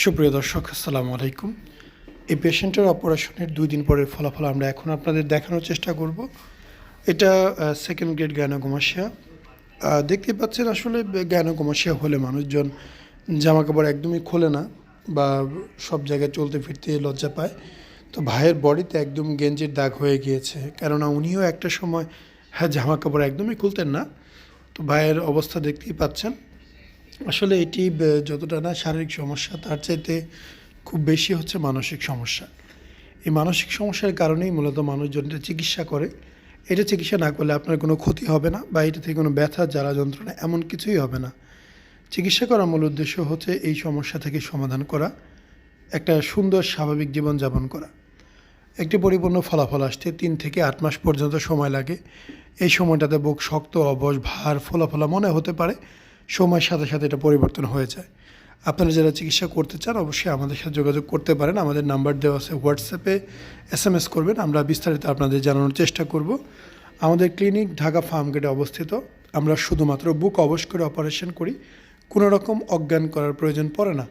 সুপ্রিয় দর্শক, আসসালামু আলাইকুম। এই পেশেন্টের অপারেশনের দুই দিন পরের ফলাফল আমরা এখন আপনাদের দেখানোর চেষ্টা করব। এটা সেকেন্ড গ্রেড গ্যানোকমাসিয়া দেখতে পাচ্ছেন আসলে গ্যানোকমাসিয়া হলে মানুষজন জামা কাপড় একদমই খোলে না বা সব জায়গায় চলতে ফিরতে লজ্জা পায়। তো ভাইয়ের বডিতে একদম গেঞ্জির দাগ হয়ে গিয়েছে। কেননা উনিও একটা সময় হ্যাঁ জামা কাপড় একদমই খুলতেন না। তো ভাইয়ের অবস্থা দেখতেই পাচ্ছেন। আসলে এটি যতটা না শারীরিক সমস্যা, তার চাইতে খুব বেশি হচ্ছে মানসিক সমস্যা। এই মানসিক সমস্যার কারণেই মূলত মানুষজন এটা চিকিৎসা করে। এটা চিকিৎসা না করলে আপনার কোনো ক্ষতি হবে না বা এটা থেকে কোনো ব্যথা, জ্বালা যন্ত্রণা এমন কিছুই হবে না। চিকিৎসা করার মূল উদ্দেশ্য হচ্ছে এই সমস্যা থেকে সমাধান করা, একটা সুন্দর স্বাভাবিক জীবনযাপন করা। একটি পরিপূর্ণ ফলাফল আসতে তিন থেকে আট মাস পর্যন্ত সময় লাগে। এই সময়টাতে বুক শক্ত, অবশ, ভার, ফোলাফোলা মনে হতে পারে। সময়ের সাথে সাথে এটা পরিবর্তন হয়ে যায়। আপনারা যারা চিকিৎসা করতে চান, অবশ্যই আমাদের সাথে যোগাযোগ করতে পারেন। আমাদের নাম্বার দেওয়া আছে হোয়াটসঅ্যাপে এস এম এস করবেন, আমরা বিস্তারিত আপনাদের জানানোর চেষ্টা করব। আমাদের ক্লিনিক ঢাকা ফার্ম গেটে অবস্থিত। আমরা শুধুমাত্র বুক অবশ করে অপারেশন করি। কোনো রকম অজ্ঞান করার প্রয়োজন পড়ে না।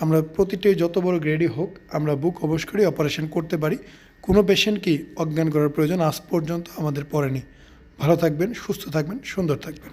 আমরা প্রতিটি যত বড় গ্রেডই হোক, আমরা বুক অবশ করে অপারেশন করতে পারি। কোনো পেশেন্টকেই অজ্ঞান করার প্রয়োজন আজ পর্যন্ত আমাদের পড়েনি। ভালো থাকবেন, সুস্থ থাকবেন, সুন্দর থাকবেন।